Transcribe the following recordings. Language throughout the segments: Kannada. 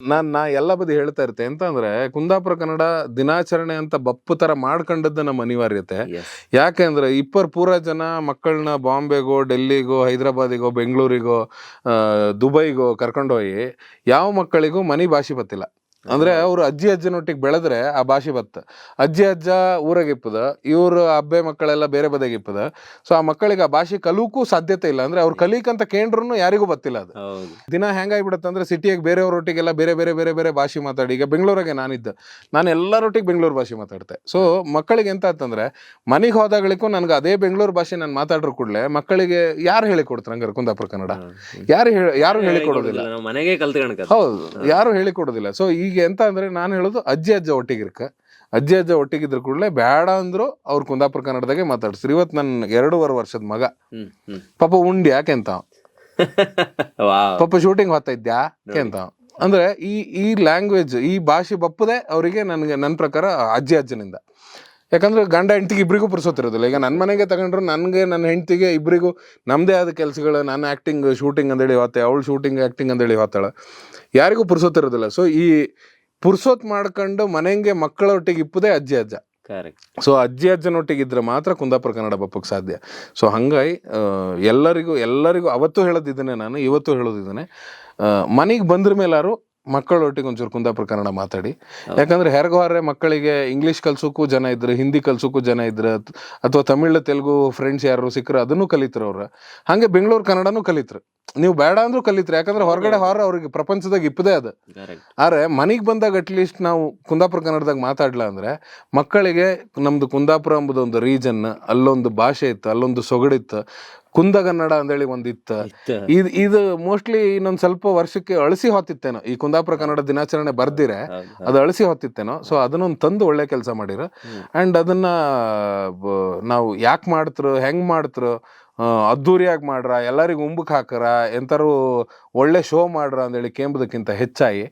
ನಾನ್ ನಾ ಎಲ್ಲ ಬದಿ ಹೇಳ್ತಾ ಇರ್ತೆ ಅಂತಂದ್ರೆ ಅಂದ್ರೆ ಕುಂದಾಪುರ ಕನ್ನಡ ದಿನಾಚರಣೆ ಅಂತ ಬಪ್ಪು ತರ ಮಾಡ್ಕೊಂಡದ್ದು ನಮ್ಮ ಅನಿವಾರ್ಯತೆ. ಯಾಕೆಂದ್ರೆ ಯಾಕೆ ಅಂದ್ರೆ ಇಪ್ಪರ್ ಪೂರ ಜನ ಮಕ್ಕಳನ್ನ ಬಾಂಬೆಗೋ ಡೆಲ್ಲಿಗೋ ಹೈದರಾಬಾದಿಗೋ ಬೆಂಗಳೂರಿಗೋ ದುಬೈಗೋ ಕರ್ಕೊಂಡೋಗಿ ಯಾವ ಮಕ್ಕಳಿಗೂ ಮನಿ ಭಾಷೆ ಬತ್ತಿಲ್ಲ ಅಂದ್ರೆ ಅವ್ರು ಅಜ್ಜಿ ಅಜ್ಜನೊಟ್ಟಿಗೆ ಬೆಳೆದ್ರೆ ಆ ಭಾಷೆ ಬತ್ತ. ಅಜ್ಜಿ ಅಜ್ಜ ಊರಾಗಿಪ್ಪದ ಇವರು ಅಬ್ಬೆ ಮಕ್ಕಳೆಲ್ಲ ಬೇರೆ ಬದಗಿಪ್ಪದ ಸೊ ಆ ಮಕ್ಕಳಿಗೆ ಆ ಭಾಷೆ ಕಲೂಕು ಸಾಧ್ಯತೆ ಇಲ್ಲ. ಅಂದ್ರೆ ಅವ್ರು ಕಲಿಕಂತ ಕೇಂದ್ರನು ಯಾರಿಗೂ ಗೊತ್ತಿಲ್ಲ ಅದು. ದಿನ ಹೆಂಗಾಗ್ಬಿಡುತ್ತೆ ಅಂದ್ರೆ ಸಿಟಿಯಾಗ ಬೇರೆಯವ್ರೊಟ್ಟಿಗೆಲ್ಲ ಬೇರೆ ಬೇರೆ ಬೇರೆ ಬೇರೆ ಭಾಷೆ ಮಾತಾಡಿ. ಈಗ ಬೆಂಗಳೂರಾಗೆ ನಾನಿದ್ದ. ನಾನು ಎಲ್ಲರೊಟ್ಟಿಗೆ ಬೆಂಗಳೂರು ಭಾಷೆ ಮಾತಾಡ್ತೆ. ಸೊ ಮಕ್ಕಳಿಗೆ ಎಂತ ಅಂತಂದ್ರೆ ಮನೆಗೆ ಹೋದಾಗಳಿಗೂ ನನಗೆ ಅದೇ ಬೆಂಗಳೂರು ಭಾಷೆ ನಾನು ಮಾತಾಡ್ರು ಕೂಡಲೇ ಮಕ್ಕಳಿಗೆ ಯಾರು ಹೇಳಿಕೊಡ್ತಾರೆ ಹಂಗಾರೆ ಕುಂದಾಪುರ ಕನ್ನಡ? ಯಾರು ಹೇಳಿ ಯಾರು ಹೇಳಿಕೊಡೋದಿಲ್ಲ. ಮನೆಗೆ ಹೌದು. ಯಾರು ಹೇಳಿಕೊಡೋದಿಲ್ಲ. ಸೊ ಈಗ ಎಂತ ಅಂದ್ರೆ ನಾನು ಹೇಳೋದು ಅಜ್ಜಿ ಅಜ್ಜ ಒಟ್ಟಿಗಿರ್ಕ ಅಜ್ಜಿ ಅಜ್ಜ ಒಟ್ಟಿಗಿದ್ರ ಕೂಡಲೇ ಬೇಡ ಅಂದ್ರು ಅವ್ರು ಕುಂದಾಪುರ ಕನ್ನಡದಾಗೆ ಮಾತಾಡ್ಸ್ರಿ ಇವತ್ತು ನನ್ನ ಎರಡೂವರೆ ವರ್ಷದ ಮಗ. ಪಾಪ ಉಂಡಿ ಯಾಕೆ ಅಂತ ವಾವ್. ಪಾಪ ಶೂಟಿಂಗ್ ಹೋಗ್ತಾ ಇದ್ಯಾ ಅಂತ ಅಂದ್ರೆ ಈ ಈ ಲ್ಯಾಂಗ್ವೇಜ್ ಈ ಭಾಷೆ ಬಪ್ಪದೆ ಅವರಿಗೆ ನನಗೆ ನನ್ನ ಪ್ರಕಾರ ಅಜ್ಜಿ ಅಜ್ಜನಿಂದ. ಯಾಕಂದ್ರೆ ಗಂಡ ಹೆಂಡತಿಗೆ ಇಬ್ಬರಿಗೂ ಪುರ್ಸೋತಿರೋದಿಲ್ಲ ಈಗ ನನ್ನ ಮನೆಗೆ ತಗೊಂಡ್ರು ನನಗೆ ನನ್ನ ಹೆಂಡತಿಗೆ ಇಬ್ಬರಿಗೂ ನಮ್ಮದೇ ಆದ ಕೆಲಸಗಳು ನಾನು ಆ್ಯಕ್ಟಿಂಗ್ ಶೂಟಿಂಗ್ ಅಂತೇಳಿ ಹೋತೆ ಅವಳು ಶೂಟಿಂಗ್ ಆ್ಯಕ್ಟಿಂಗ್ ಅಂತೇಳಿ ಹೋತಾಳೆ ಯಾರಿಗೂ ಪುರ್ಸೋತಿರೋದಿಲ್ಲ ಸೊ ಈ ಪುರ್ಸೋತ್ ಮಾಡ್ಕೊಂಡು ಮನೆಗೆ ಮಕ್ಕಳೊಟ್ಟಿಗೆ ಇಪ್ಪದೇ ಅಜ್ಜಿ ಅಜ್ಜ. ಸೊ ಅಜ್ಜಿ ಅಜ್ಜನೊಟ್ಟಿಗೆ ಇದ್ರೆ ಮಾತ್ರ ಕುಂದಾಪುರ ಕನ್ನಡ ಬಪ್ಪಕ್ಕೆ ಸಾಧ್ಯ. ಸೊ ಹಂಗಾಗಿ ಎಲ್ಲರಿಗೂ ಎಲ್ಲರಿಗೂ ಅವತ್ತು ಹೇಳೋದಿದ್ದೇನೆ ನಾನು ಇವತ್ತು ಹೇಳೋದಿದ್ದೇನೆ. ಮನೆಗೆ ಬಂದ್ರ ಮೇಲಾರು ಮಕ್ಕಳೊಟ್ಟಿಗೆ ಒಂಚೂರು ಕುಂದಾಪುರ ಕನ್ನಡ ಮಾತಾಡಿ. ಯಾಕಂದ್ರೆ ಹೆರ್ಗೋರೆ ಮಕ್ಕಳಿಗೆ ಇಂಗ್ಲಿಷ್ ಕಲ್ಸೋಕ್ಕೂ ಜನ ಇದ್ರು ಹಿಂದಿ ಕಲ್ಸೋಕ್ಕೂ ಜನ ಇದ್ರು ಅಥವಾ ತಮಿಳು, ತೆಲುಗು ಫ್ರೆಂಡ್ಸ್ ಯಾರು ಸಿಕ್ಕರು ಅದನ್ನು ಕಲಿತರು ಅವ್ರು. ಹಾಗೆ ಬೆಂಗಳೂರು ಕನ್ನಡನೂ ಕಲಿತ್ರು. ನೀವು ಬೇಡ ಅಂದ್ರೂ ಕಲಿತ್ರಿ. ಯಾಕಂದ್ರೆ ಹೊರಗಡೆ ಹೊರ ಅವ್ರಿಗೆ ಪ್ರಪಂಚದಾಗ ಇಪ್ಪದೇ ಅದು. ಆದ್ರೆ ಮನೆಗೆ ಬಂದಾಗ ಅಟ್ಲೀಸ್ಟ್ ನಾವು ಕುಂದಾಪುರ ಕನ್ನಡದಾಗ ಮಾತಾಡ್ಲ ಅಂದ್ರೆ ಮಕ್ಕಳಿಗೆ ನಮ್ದು ಕುಂದಾಪುರ ಎಂಬುದೊಂದು ರೀಜನ್ ಅಲ್ಲೊಂದು ಭಾಷೆ ಇತ್ತು ಅಲ್ಲೊಂದು ಸೊಗಡಿತ್ತು. ಕುಂದಗನ್ನಡ ಅಂದೇಳಿ ಒಂದಿತ್ತು. ಇದು ಇದು ಮೋಸ್ಟ್ಲಿ ಇನ್ನೊಂದ್ ಸ್ವಲ್ಪ ವರ್ಷಕ್ಕೆ ಅಳಿಸಿ ಹೊತ್ತಿತ್ತೇನೋ. ಈ ಕುಂದಾಪುರ ಕನ್ನಡ ದಿನಾಚರಣೆ ಬರ್ದಿರೆ ಅದು ಅಳಿಸಿ ಹೊತ್ತಿತ್ತೇನೋ. ಸೊ ಅದನ್ನೊಂದು ತಂದು ಒಳ್ಳೆ ಕೆಲಸ ಮಾಡಿರ. ಅಂಡ್ ಅದನ್ನ ನಾವು ಯಾಕೆ ಮಾಡ್ತ್ರು ಹೆಂಗ್ ಮಾಡ್ತ್ರು ಅದ್ದೂರಿಯಾಗಿ ಮಾಡ್ರ ಎಲ್ಲರಿಗೂ ಉಂಬಕ್ಕೆ ಹಾಕರ ಎಂತಾರು ಒಳ್ಳೆ ಶೋ ಮಾಡ್ರ ಅಂತೇಳಿ ಕೇಂಬುದಕ್ಕಿಂತ ಹೆಚ್ಚಾಗಿ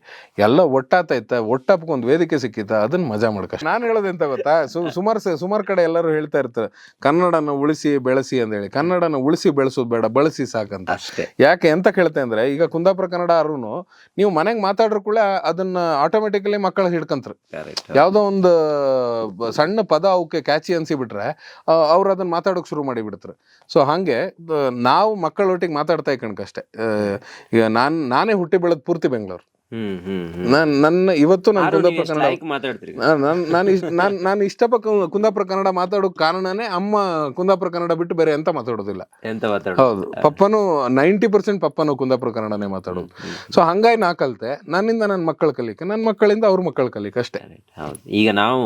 ಎಲ್ಲ ಒಟ್ಟಾತೈತ ಒಟ್ಟಪ್ಕೊಂದು ವೇದಿಕೆ ಸಿಕ್ಕಿತ್ತ ಅದನ್ನ ಮಜಾ ಮಾಡ್ಕ ನಾನು ಹೇಳೋದು ಎಂತ ಗೊತ್ತಾ? ಸುಮಾರು ಸುಮಾರು ಕಡೆ ಎಲ್ಲರೂ ಹೇಳ್ತಾ ಇರ್ತಾರೆ ಕನ್ನಡನ ಉಳಿಸಿ ಬೆಳೆಸಿ ಅಂತೇಳಿ ಕನ್ನಡನ ಉಳಿಸಿ ಬೆಳೆಸೋದು ಬೇಡ ಬಳಸಿ ಸಾಕಂತ. ಅಷ್ಟೇ. ಯಾಕೆ ಎಂತ ಕೇಳ್ತೆ ಅಂದ್ರೆ ಈಗ ಕುಂದಾಪುರ ಕನ್ನಡ ಅರುನು ನೀವು ಮನೆಗೆ ಮಾತಾಡ್ರು ಕೂಡ ಅದನ್ನ ಆಟೋಮೆಟಿಕಲಿ ಮಕ್ಕಳು ಹಿಡ್ಕಂತಾರೆ. ಯಾವುದೋ ಒಂದು ಸಣ್ಣ ಪದ ಅವಕ್ಕೆ ಕ್ಯಾಚಿ ಅನ್ಸಿಬಿಟ್ರೆ ಅವ್ರು ಅದನ್ನ ಮಾತಾಡೋಕೆ ಶುರು ಮಾಡಿ ಬಿಡ್ತಾರೆ ಸೊ ಹಾಗೆ ನಾವು ಮಕ್ಕಳೊಟ್ಟಿಗೆ ಮಾತಾಡ್ತಾ ಇಕ್ಕಣಕಷ್ಟೇ ಈಗ ನಾನ್ ನಾನೇ ಹುಟ್ಟಿ ಬೆಳೆದ ಪೂರ್ತಿ ಬೆಂಗಳೂರು. ನಾನ್ ನನ್ನ ಇವತ್ತು ನಾನು ಕುಂದಾಪುರ ಕನ್ನಡ ನಾನು ನಾನು ಇಷ್ಟಪ ಕುಂದಾಪುರ ಕನ್ನಡ ಮಾತಾಡೋ ಕಾರಣನೇ ಅಮ್ಮ ಕುಂದಾಪುರ ಕನ್ನಡ ಬಿಟ್ಟು ಬೇರೆ ಎಂತ ಮಾತಾಡೋದಿಲ್ಲ. ಹೌದು. ಪಪ್ಪನು ನೈಂಟಿ ಪರ್ಸೆಂಟ್ ಪಪ್ಪನು ಕುಂದಾಪುರ ಕನ್ನಡನೇ ಮಾತಾಡೋದು. ಸೊ ಹಂಗಾಗಿ ನಾ ಕಲ್ತೆ. ನನ್ನಿಂದ ನನ್ನ ಮಕ್ಕಳು ಕಲಿಕೆ ನನ್ನ ಮಕ್ಕಳಿಂದ ಅವ್ರ ಮಕ್ಕಳು ಕಲಿಕೆ ಅಷ್ಟೇ. ಈಗ ನಾವು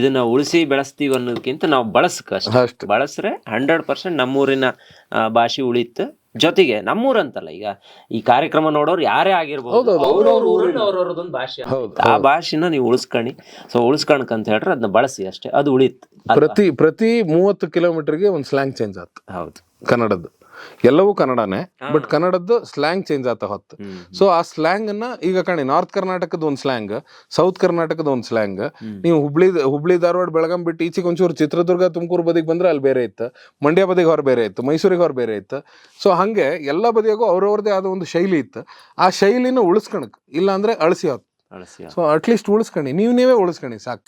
ಇದನ್ನ ಉಳಿಸಿ ಬೆಳೆಸ್ತೀವಿ ಅನ್ನೋದಕ್ಕಿಂತ ನಾವು ಬಳಸ್ಕ ಅಷ್ಟೇ. ಬಳಸ್ರೆ ಹಂಡ್ರೆಡ್ ಪರ್ಸೆಂಟ್ ನಮ್ಮೂರಿನ ಭಾಷೆ ಉಳಿತು ಜೊತೆಗೆ ನಮ್ಮೂರಂತಲ್ಲ ಈಗ ಈ ಕಾರ್ಯಕ್ರಮ ನೋಡೋರು ಯಾರೇ ಆಗಿರ್ಬೋದು ಅವ್ರವ್ರದೊಂದು ಭಾಷೆ. ಆ ಭಾಷೆನ ನೀವು ಉಳಿಸ್ಕೊಳ್ಳಿ ಸೊ ಉಳಿಸ್ಕೊಳಕ್ ಅಂತ ಹೇಳ್ರೆ ಅದನ್ನ ಬಳಸಿ ಅಷ್ಟೇ ಅದು ಉಳಿತು. ಪ್ರತಿ ಪ್ರತಿ ಮೂವತ್ತು ಕಿಲೋಮೀಟರ್ಗೆ ಒಂದು ಸ್ಲ್ಯಾಂಗ್ ಚೇಂಜ್ ಆಯ್ತು ಹೌದು. ಕನ್ನಡದ್ದು. ಎಲ್ಲವೂ ಕನ್ನಡನೇ ಬಟ್ ಕನ್ನಡದ್ದು ಸ್ಲ್ಯಾಂಗ್ ಚೇಂಜ್ ಆತ ಹೊತ್ತು. ಸೊ ಆ ಸ್ಲ್ಯಾಂಗ್ ಅನ್ನ ಈಗ ಕಣಿ ನಾರ್ತ್ ಕರ್ನಾಟಕದ ಒಂದು ಸ್ಲ್ಯಾಂಗ್ ಸೌತ್ ಕರ್ನಾಟಕದ ಒಂದು ಸ್ಲ್ಯಾಂಗ್. ನೀವು ಹುಬ್ಳಿ ಹುಬ್ಳಿ ಧಾರವಾಡ ಬೆಳಗಾಂ ಬಿಟ್ಟು ಈಚೆಗೆ ಒಂಚೂರು ಚಿತ್ರದುರ್ಗ ತುಮಕೂರು ಬದಿಗೆ ಬಂದ್ರೆ ಅಲ್ಲಿ ಬೇರೆ ಇತ್ತು. ಮಂಡ್ಯ ಬದಿಗೆ ಹೊರ ಬೇರೆ ಇತ್ತು. ಮೈಸೂರಿಗೆ ಹೊರ ಬೇರೆ ಇತ್ತು. ಸೊ ಹಂಗೆ ಎಲ್ಲ ಬದಿಯಾಗೂ ಅವ್ರವ್ರದೇ ಆದ ಒಂದು ಶೈಲಿ ಇತ್ತು. ಆ ಶೈಲಿನ ಉಳಿಸ್ಕಣಕ್ ಇಲ್ಲ ಅಂದ್ರೆ ಅಳಿಸಿ ಹೊತ್ತು. ಸೊ ಸೊ ಅಟ್ಲೀಸ್ಟ್ ಉಳಿಸ್ಕಣಿ. ನೀವು ನೀವೇ ಉಳಿಸ್ಕಣಿ ಸಾಕು.